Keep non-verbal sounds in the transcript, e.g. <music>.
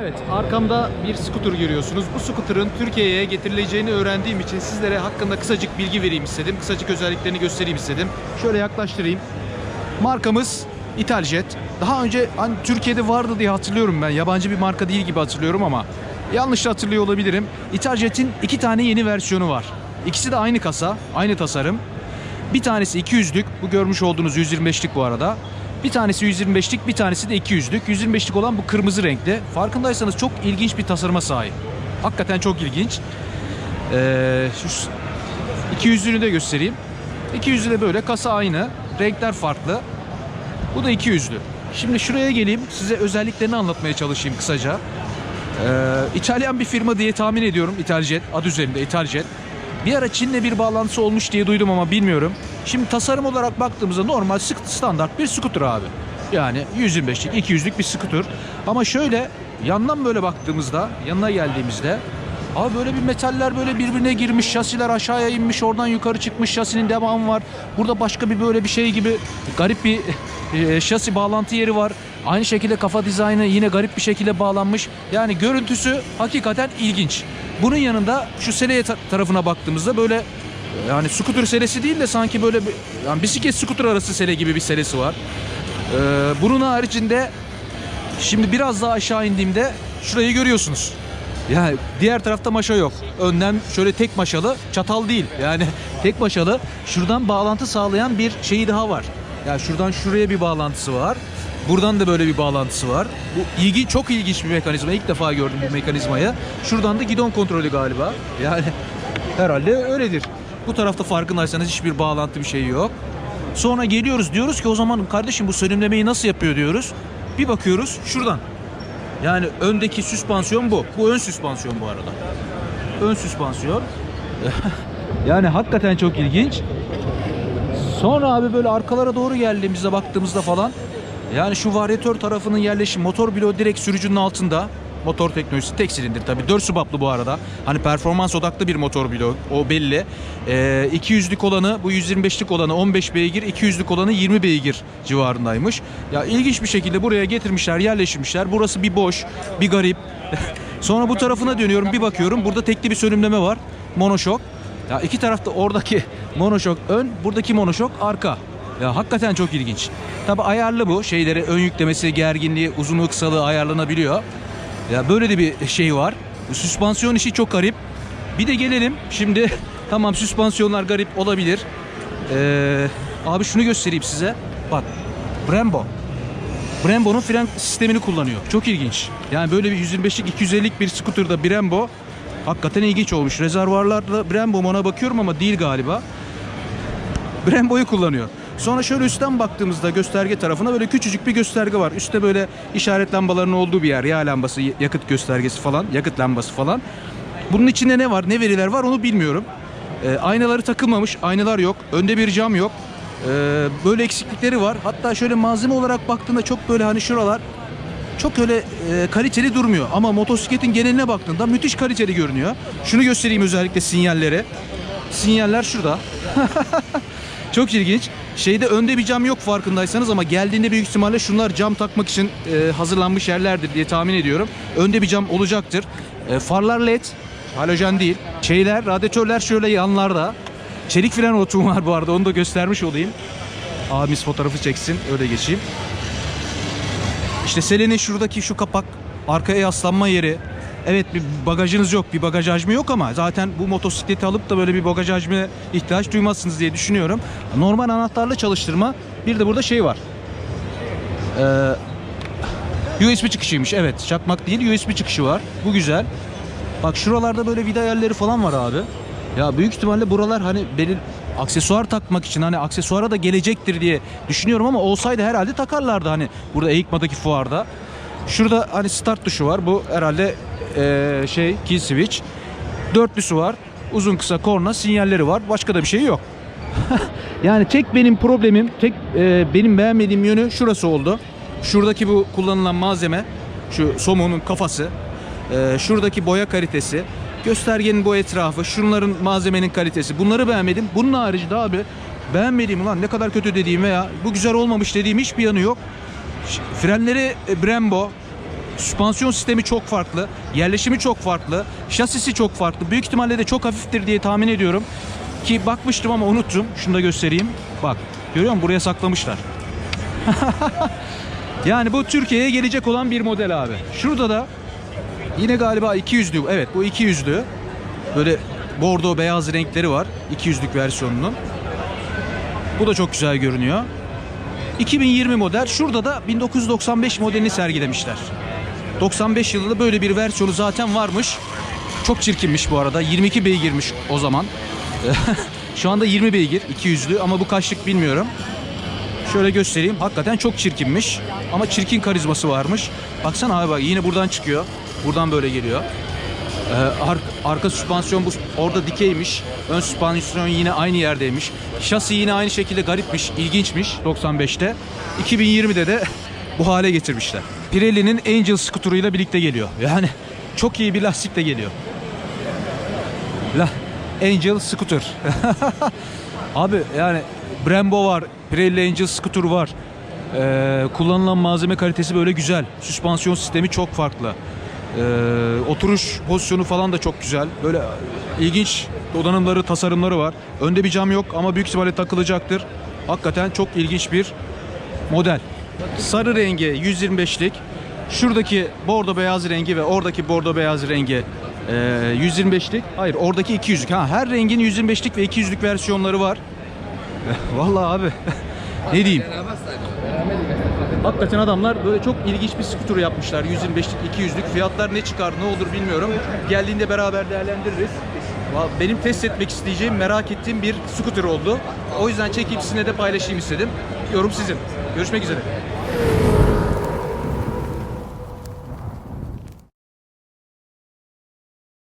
Evet, arkamda bir scooter görüyorsunuz. Bu scooter'ın Türkiye'ye getirileceğini öğrendiğim için sizlere hakkında kısacık bilgi vereyim istedim. Kısacık özelliklerini göstereyim istedim. Şöyle yaklaştırayım. Markamız Italjet. Daha önce hani Türkiye'de vardı diye hatırlıyorum ben. Yabancı bir marka değil gibi hatırlıyorum ama yanlış hatırlıyor olabilirim. Italjet'in iki tane yeni versiyonu var. İkisi de aynı kasa, aynı tasarım. Bir tanesi 200'lük. Bu görmüş olduğunuz 125'lik bu arada. Bir tanesi 125'lik, bir tanesi de 200'lük. 125'lik olan bu kırmızı renkli. Farkındaysanız çok ilginç bir tasarıma sahip. Hakikaten çok ilginç. Ee, şu 200'lüğünü de göstereyim. 200'lü de böyle kasa aynı. Renkler farklı. Bu da 200'lü. Şimdi şuraya geleyim. Size özelliklerini anlatmaya çalışayım kısaca. Ee, İtalyan bir firma diye tahmin ediyorum. Italjet. Adı üzerinde Italjet. Bir ara Çin'le bir bağlantısı olmuş diye duydum ama bilmiyorum. Şimdi tasarım olarak baktığımızda normal standart bir scooter abi. Yani 125'lik, 200'lük bir scooter. Ama şöyle yandan böyle baktığımızda, yanına geldiğimizde Abi böyle bir metaller böyle birbirine girmiş, şasiler aşağıya inmiş, oradan yukarı çıkmış, şasinin devamı var. Burada başka bir böyle bir şey gibi garip bir <laughs> e, şasi bağlantı yeri var. Aynı şekilde kafa dizaynı yine garip bir şekilde bağlanmış. Yani görüntüsü hakikaten ilginç. Bunun yanında şu seleye ta- tarafına baktığımızda böyle yani scooter selesi değil de sanki böyle bir, yani bisiklet scooter arası sele gibi bir selesi var. Ee, bunun haricinde Şimdi biraz daha aşağı indiğimde şurayı görüyorsunuz. Yani diğer tarafta maşa yok. Önden şöyle tek maşalı, çatal değil. Yani <laughs> tek maşalı şuradan bağlantı sağlayan bir şeyi daha var. Yani şuradan şuraya bir bağlantısı var. Buradan da böyle bir bağlantısı var. Bu ilgi çok ilginç bir mekanizma. İlk defa gördüm bu mekanizmayı. Şuradan da gidon kontrolü galiba. Yani <laughs> herhalde öyledir. Bu tarafta farkındaysanız hiçbir bağlantı bir şey yok. Sonra geliyoruz diyoruz ki o zaman kardeşim bu sönümlemeyi nasıl yapıyor diyoruz. Bir bakıyoruz şuradan. Yani öndeki süspansiyon bu. Bu ön süspansiyon bu arada. Ön süspansiyon. <laughs> yani hakikaten çok ilginç. Sonra abi böyle arkalara doğru geldiğimizde baktığımızda falan yani şu varyatör tarafının yerleşim motor bloğu direkt sürücünün altında. Motor teknolojisi tek silindir tabi. 4 subaplı bu arada. Hani performans odaklı bir motor bloğu o belli. Ee, 200'lük olanı bu 125'lik olanı 15 beygir 200'lük olanı 20 beygir civarındaymış. Ya ilginç bir şekilde buraya getirmişler yerleşmişler. Burası bir boş bir garip. <laughs> Sonra bu tarafına dönüyorum bir bakıyorum burada tekli bir sönümleme var. Monoşok. Ya iki tarafta oradaki <laughs> monoşok ön, buradaki monoşok arka. Ya hakikaten çok ilginç. Tabi ayarlı bu. Şeyleri ön yüklemesi, gerginliği, uzunluğu, kısalığı ayarlanabiliyor. Ya böyle de bir şey var. Süspansiyon işi çok garip. Bir de gelelim şimdi <laughs> tamam süspansiyonlar garip olabilir. Ee, abi şunu göstereyim size. Bak Brembo. Brembo'nun fren sistemini kullanıyor. Çok ilginç. Yani böyle bir 125'lik 250'lik bir scooter'da Brembo hakikaten ilginç olmuş. Rezervuarlarda Brembo ona bakıyorum ama değil galiba. Brembo'yu kullanıyor. Sonra şöyle üstten baktığımızda gösterge tarafına böyle küçücük bir gösterge var. Üstte böyle işaret lambalarının olduğu bir yer. Yağ lambası, yakıt göstergesi falan, yakıt lambası falan. Bunun içinde ne var, ne veriler var onu bilmiyorum. Ee, aynaları takılmamış, aynalar yok. Önde bir cam yok. Ee, böyle eksiklikleri var. Hatta şöyle malzeme olarak baktığında çok böyle hani şuralar çok öyle e, kaliteli durmuyor. Ama motosikletin geneline baktığında müthiş kaliteli görünüyor. Şunu göstereyim özellikle sinyalleri. Sinyaller şurada. <laughs> Çok ilginç. Şeyde önde bir cam yok farkındaysanız ama geldiğinde büyük ihtimalle şunlar cam takmak için e, hazırlanmış yerlerdir diye tahmin ediyorum. Önde bir cam olacaktır. E, farlar led, halojen değil. Şeyler, radyatörler şöyle yanlarda. Çelik fren otuğum var bu arada onu da göstermiş olayım. Abimiz fotoğrafı çeksin öyle geçeyim. İşte Selen'in şuradaki şu kapak, arkaya yaslanma yeri. Evet bir bagajınız yok, bir bagaj hacmi yok ama zaten bu motosikleti alıp da böyle bir bagaj hacmine ihtiyaç duymazsınız diye düşünüyorum. Normal anahtarla çalıştırma. Bir de burada şey var. Ee, USB çıkışıymış evet. Çakmak değil USB çıkışı var. Bu güzel. Bak şuralarda böyle vida yerleri falan var abi. Ya büyük ihtimalle buralar hani benim aksesuar takmak için hani aksesuara da gelecektir diye düşünüyorum ama olsaydı herhalde takarlardı hani burada EICMA'daki fuarda. Şurada hani start tuşu var. Bu herhalde eee, şey kill switch. Dörtlüsü var. Uzun kısa korna sinyalleri var. Başka da bir şey yok. <laughs> yani tek benim problemim, tek e, benim beğenmediğim yönü şurası oldu. Şuradaki bu kullanılan malzeme, şu somonun kafası, e, şuradaki boya kalitesi, göstergenin bu etrafı, şunların malzemenin kalitesi. Bunları beğenmedim. Bunun haricinde abi beğenmediğim ulan ne kadar kötü dediğim veya bu güzel olmamış dediğim hiçbir yanı yok. Frenleri e, Brembo, Süspansiyon sistemi çok farklı. Yerleşimi çok farklı. Şasisi çok farklı. Büyük ihtimalle de çok hafiftir diye tahmin ediyorum. Ki bakmıştım ama unuttum. Şunu da göstereyim. Bak görüyor musun? Buraya saklamışlar. <laughs> yani bu Türkiye'ye gelecek olan bir model abi. Şurada da yine galiba 200'lü. Evet bu 200'lü. Böyle bordo beyaz renkleri var. 200'lük versiyonunun. Bu da çok güzel görünüyor. 2020 model. Şurada da 1995 modelini sergilemişler. 95 yılında böyle bir versiyonu zaten varmış. Çok çirkinmiş bu arada. 22 beygirmiş o zaman. <laughs> Şu anda 20 beygir 200'lü ama bu kaçlık bilmiyorum. Şöyle göstereyim. Hakikaten çok çirkinmiş. Ama çirkin karizması varmış. Baksana abi bak yine buradan çıkıyor. Buradan böyle geliyor. Ee, ar- arka süspansiyon bu orada dikeymiş. Ön süspansiyon yine aynı yerdeymiş. Şasi yine aynı şekilde garipmiş, ilginçmiş 95'te. 2020'de de <laughs> bu hale getirmişler. Pirelli'nin Angel skuteruyla birlikte geliyor. Yani çok iyi bir lastikle geliyor. La Angel scooter. <laughs> Abi yani Brembo var, Pirelli Angel scooter var. Ee, kullanılan malzeme kalitesi böyle güzel. Süspansiyon sistemi çok farklı. Ee, oturuş pozisyonu falan da çok güzel. Böyle ilginç donanımları, tasarımları var. Önde bir cam yok ama büyük ihtimalle takılacaktır. Hakikaten çok ilginç bir model. Sarı rengi 125'lik. Şuradaki bordo beyaz rengi ve oradaki bordo beyaz rengi e, 125'lik. Hayır oradaki 200'lük. Ha, her rengin 125'lik ve 200'lük versiyonları var. <laughs> Vallahi abi <laughs> ne diyeyim. Hakikaten adamlar böyle çok ilginç bir skuter yapmışlar. 125'lik, 200'lük. Fiyatlar ne çıkar, ne olur bilmiyorum. Geldiğinde beraber değerlendiririz. Benim test etmek isteyeceğim, merak ettiğim bir skuter oldu. O yüzden çekip sizinle de paylaşayım istedim. Yorum sizin. Görüşmek üzere.